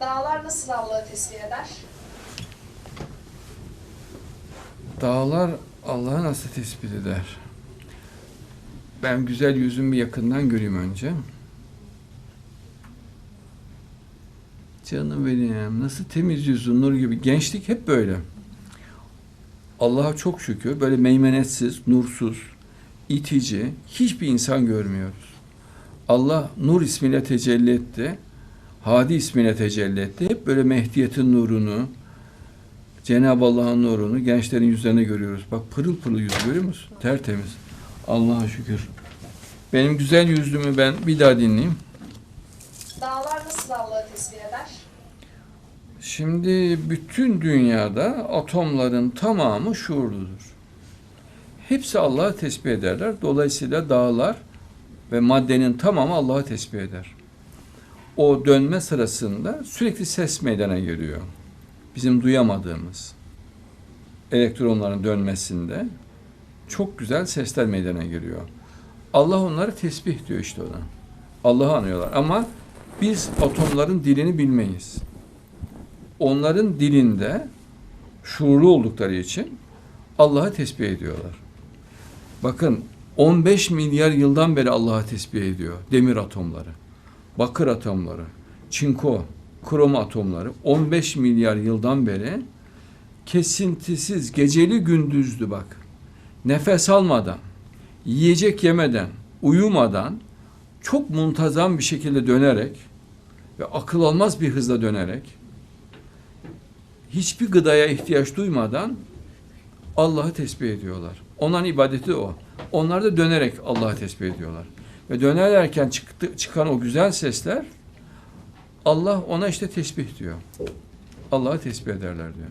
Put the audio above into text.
Dağlar nasıl Allah'ı tesbih eder? Dağlar Allah'ı nasıl tespit eder? Ben güzel yüzümü yakından göreyim önce. Canım benim, nasıl temiz yüzün, nur gibi. Gençlik hep böyle. Allah'a çok şükür böyle meymenetsiz, nursuz, itici hiçbir insan görmüyoruz. Allah Nur ismiyle tecelli etti. Hadi ismiyle tecelli etti. Hep böyle Mehdiyet'in nurunu, Cenab-ı Allah'ın nurunu gençlerin yüzlerine görüyoruz. Bak pırıl pırıl yüz görüyor musun? Tertemiz. Allah'a şükür. Benim güzel yüzümü ben bir daha dinleyeyim. Dağlar nasıl Allah'ı tesbih eder? Şimdi bütün dünyada atomların tamamı şuurludur. Hepsi Allah'ı tesbih ederler. Dolayısıyla dağlar ve maddenin tamamı Allah'ı tesbih eder. O dönme sırasında sürekli ses meydana geliyor. Bizim duyamadığımız elektronların dönmesinde çok güzel sesler meydana geliyor. Allah onları tesbih diyor işte ona. Allah'ı anıyorlar ama biz atomların dilini bilmeyiz onların dilinde şuurlu oldukları için Allah'ı tesbih ediyorlar. Bakın 15 milyar yıldan beri Allah'ı tesbih ediyor demir atomları, bakır atomları, çinko, krom atomları 15 milyar yıldan beri kesintisiz geceli gündüzdü bak. Nefes almadan, yiyecek yemeden, uyumadan çok muntazam bir şekilde dönerek ve akıl almaz bir hızla dönerek hiçbir gıdaya ihtiyaç duymadan Allah'ı tesbih ediyorlar. Onların ibadeti o. Onlar da dönerek Allah'ı tesbih ediyorlar. Ve dönerlerken çıktı, çıkan o güzel sesler Allah ona işte tesbih diyor. Allah'ı tesbih ederler diyor.